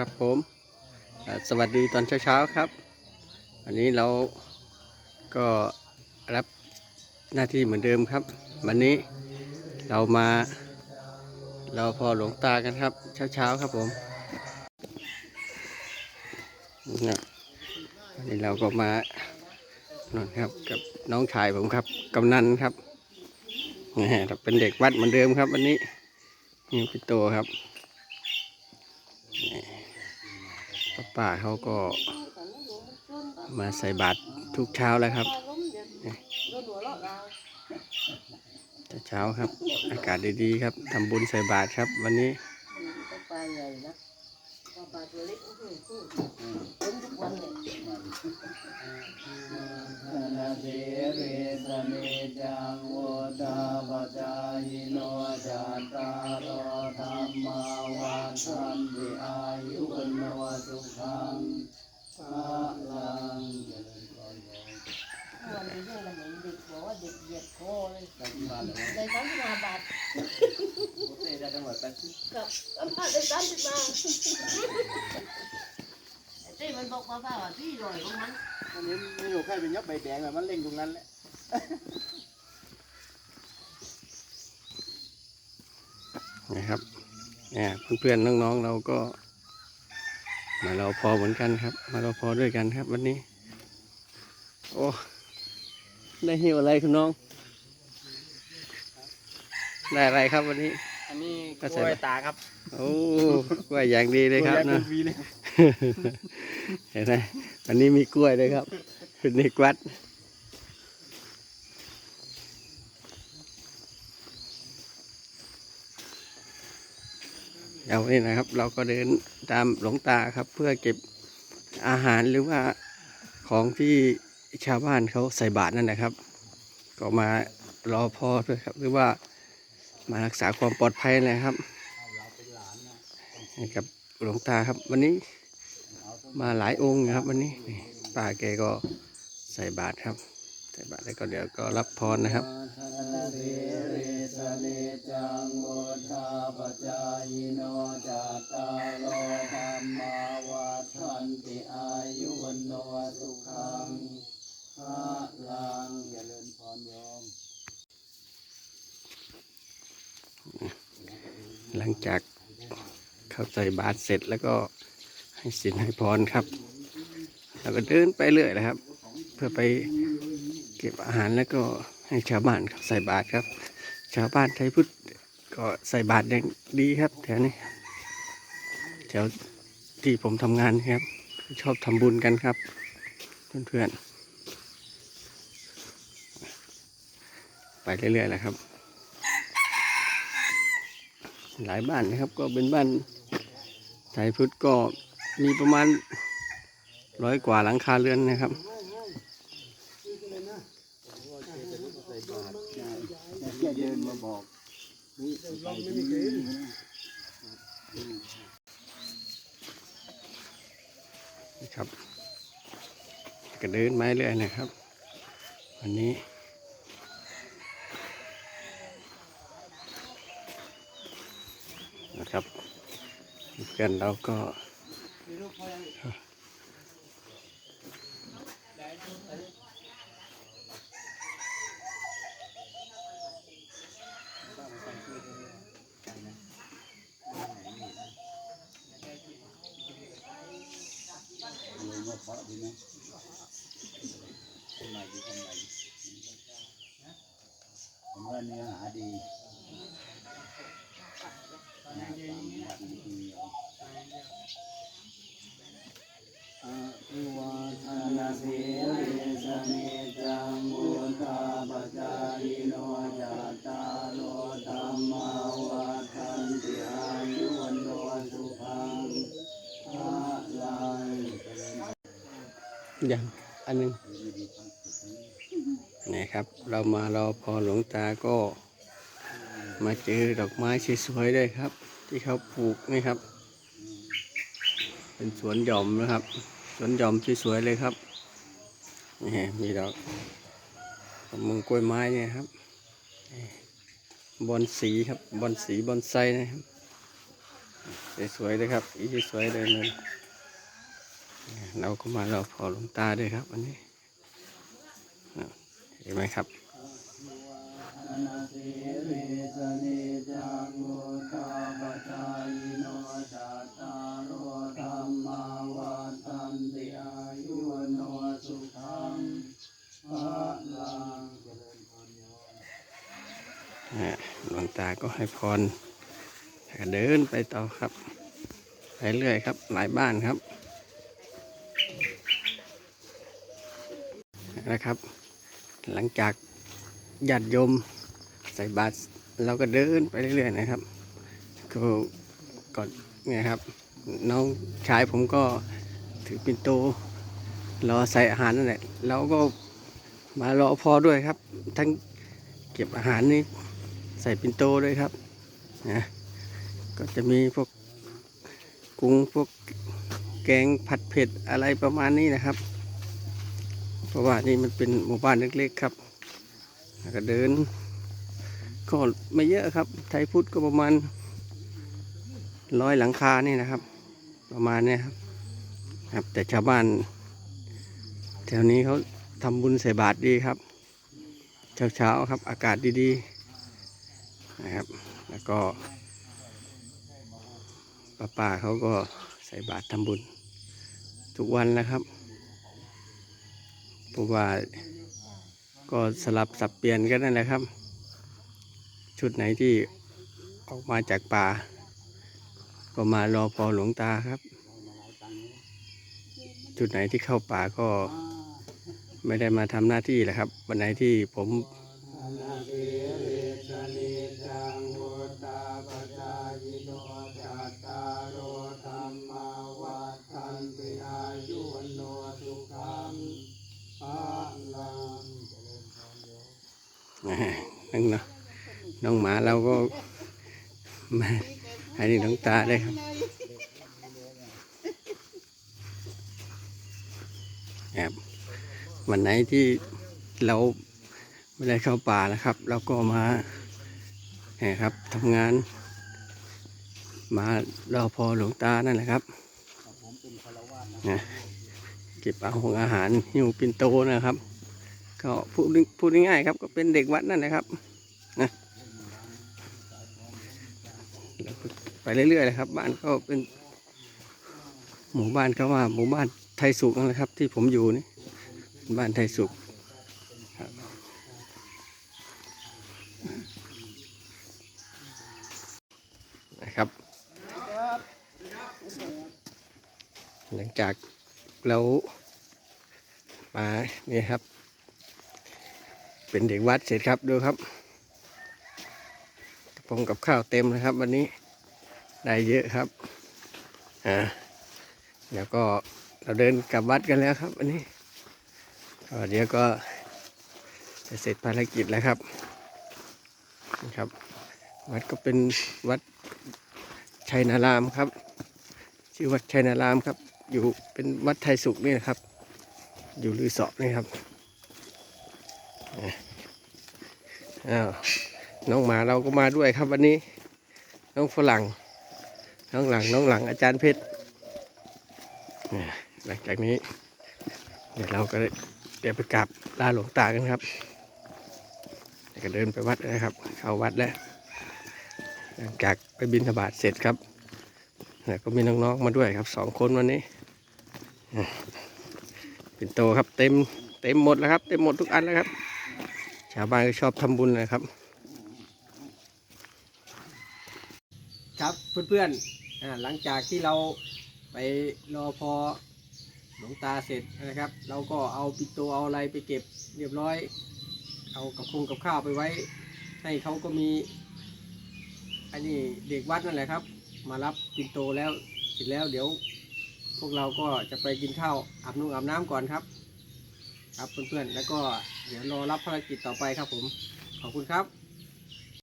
ครับผมสวัสดีตอนเช้าๆครับวันนี้เราก็รับหน้าที่เหมือนเดิมครับ วันนี้เรามา เราพอหลวงตากันครับ เช้าๆครับผมเนี่ยวันนี้เราก็มานอนครับกับน้องชายผมครับกำนันครับแหมเราเป็นเด็กวัดเหมือนเดิมครับ วันนี้นี่พี่โตครับ ป้าเขาก็มาใส่บาตรทุกเช้าแล้วครับเช้าครับ อากาศดีๆครับทำบุญใส่บาตรครับ วันนี้ปลาใหญ่นะปลาตัวเล็กเป็นทุกวันเลยนาเทเรสเนจังโวตาปจายโนจัตตารธรรมาวันสันติอา สุขังภาลังวันนี้เรื่องอะไรเด็กบอกว่าเด็กเหยียดคอเลยในสามสิบห้าบาทโอเคได้ทั้งหมดแปดสิบกับสามบาทได้สามสิบบาทไอ้เต้มันบอกมาว่าว่าที่รอยของมันอันนี้ไม่รู้ใครเป็นยักใบแดงแบบมันเล่งตรงนั้นแหละนะครับเนี่ยเพื่อนๆน้องๆเราก็ มาเราพอเหมือนกันครับ มาเราพอด้วยกันครับวันนี้ โอ้ได้หิวอะไรคุณน้อง ได้อะไรครับวันนี้ อันนี้ก็กใส่ล้วยไปตาครับ โอ้กล้วยอย่างดีเลยครับกล้วยเนาะเป็นวีเลยเห็นไหมวันนี้มีกล้วยเลยครับ เป็นเด็กวัด เอานี่นะครับ เราก็เดินตามหลวงตาครับ เพื่อเก็บอาหารหรือว่าของที่ชาวบ้านเขาใส่บาตรนั่นนะครับ ก็มารอพอด้วยครับ หรือว่ามารักษาความปลอดภัยนะครับกับหลวงตาครับวันนี้มาหลายองค์นะครับ วันนี้นี่ป้าแกก็ใส่บาตรครับ ใส่บาตรแล้วก็เดี๋ยวก็รับพรนะครับ ลังจากเข้าใส่บาตรเสร็จแล้วก็ให้สินให้พรครับ แล้วก็เดินไปเรื่อยนะครับ เพื่อไปเก็บอาหารแล้วก็ให้ชาวบ้านเขาใส่บาตรครับ ชาวบ้านไทยพุทธก็ใส่บาตรอย่างดีครับ แถวนี้แถวที่ผมทำงานครับ ชอบทำบุญกันครับ เพื่อนๆไปเรื่อยๆแหละครับ หลายบ้านนะครับ ก็เป็นบ้านไทยพุทธก็มีประมาณร้อยกว่าหลังคาเรือนนะครับเดินมาบอกนี่ใส่ที่นี่นะนะครับก็เดินมาเรื่อยนะครับ วันนี้ นะครับเพื่อนเราก็มดีทำไมผมว่าเนื้อหาดี อิวาทนาสีลิสเนจังบุตาปจายโนจัตตาโลธรรมาวัฏันติอายุวันโนสุขังภาลังอย่างอันหนึงนี่ครับ เรามารอพอหลวงตาก็มาเจอดอกไม้สวยๆด้วยครับ ที่เขาปลูกนี่ครับ เป็นสวนหย่อมนะครับ สวนหย่อมสวยๆเลยครับนี่มีดอกมึงกล้วยไม้เนี่ยครับบอนสีครับบอนสีบอนไซนะครับสวยๆเลยครับอีสวยเลยเลยเราก็มาเรอพอลงตาด้วยครับวันนี้เห็นไหมครับ นาสีริสนิจังวุธาปจายโนจัตตารโอธรรมาวัฏันติอายุโนสุขังภะลังหลวงตาก็ให้พรเดินไปต่อครับ ไปเรื่อยครับ หลายบ้านครับนะครับ หลังจากญาติโยม ใส่บาตรเราก็เดินไปเรื่อยๆนะครับก็ก่อนเนี่ยครับ น้องชายผมก็ถือปินโตรอใส่อาหารนั่นแหละเราก็มารอพอด้วยครับ ทั้งเก็บอาหารนี่ใส่ปินโตด้วยครับนะก็จะมีพวกกุ้งพวกแกงผัดเผ็ดอะไรประมาณนี้นะครับ เพราะว่านี่มันเป็นหมู่บ้านเล็กๆครับ แล้วก็เดิน ก็ไม่เยอะครับ ไทยพุทธก็ประมาณร้อยหลังคานี่นะครับ ประมาณเนี้ยครับครับ แต่ชาวบ้านแถวนี้เขาทำบุญใส่บาตรดีครับ เช้าๆครับ อากาศดีๆนะครับ แล้วก็ป้าป่าเขาก็ใส่บาตรทำบุญ ทุกวันนะครับเพราะว่าก็สลับสับเปลี่ยนกันนั่นแหละครับ ชุดไหนที่ออกมาจากป่า ก็มารอพอหลวงตาครับ จุดไหนที่เข้าป่าก็ไม่ได้มาทำหน้าที่แหละครับ วันไหนที่ผมนั่งเนาะ น้องหมาเราก็มาให้นี่หลวงตาได้ครับครับวันไหนที่เราไม่ได้เข้าป่านะครับ เราก็มานี่ยครับทำงาน มารอพอหลวงตานั่นแหละครับนะเก็บเอาของอาหารหิวปินโตนะครับ ก็พูดพูดง่ายๆครับ ก็เป็นเด็กวัดนั่นแหละครับนะแล้วก็ ไปเรื่อยๆเลยครับ บ้านก็เป็นหมู่บ้านเขาว่าหมู่บ้านไทยสุขนั่นแหละครับ ที่ผมอยู่นี่บ้านไทยสุขครับนะครับ หลังจากเรามาเนี่ยครับ เป็นเด็กวัดเสร็จครับดูครับกระพงกับข้าวเต็มนะครับ วันนี้ ได้เยอะครับอ่าแล้วก็เราเดินกลับวัดกันแล้วครับวันนี้ก็เดี๋ยวก็จะเสร็จภารกิจแล้วครับนะครับ วัดก็เป็นวัดชัยนารามครับ ชื่อวัดชัยนารามครับ อยู่เป็นวัดไทยสุขนี่นะครับ อยู่ลือเสาะนี่ครับอ้าวน้องหมาเราก็มาด้วยครับวันนี้ น้องฝรั่ง น้องหลังน้องหลังอาจารย์เพชรหลังจากนี้ เดี๋ยวเราก็เดี๋ยวไปกราบลาหลวงตากันครับเดี๋ยวก็เดินไปวัดนะครับ เข้าวัดแล้ว หลังจากไปบินธบาตเสร็จครับแล้วก็มีน้องๆมาด้วยครับสองคนวันนี้อ่าปิ่นโตครับเต็มเต็มหมดแล้วครับ เต็มหมดทุกอันแล้วครับ ชาวบ้านก็ชอบทำบุญนะครับ ครับเพื่อนๆ หลังจากที่เราไปรอพอหลวงตาเสร็จนะครับ เราก็เอาปิโตเอาอะไรไปเก็บเรียบร้อย เอากับคงกับข้าวไปไว้ ให้เขาก็มีอันนี้เด็กวัดนั่นแหละครับ มารับปิโตแล้วเสร็จแล้วเดี๋ยวพวกเราก็จะไปกินข้าวอาบนุ่งอาบน้ำก่อนครับ ครับเพื่อนๆแล้วก็เดี๋ยวรอรับภารกิจต่อไปครับผมขอบคุณครับ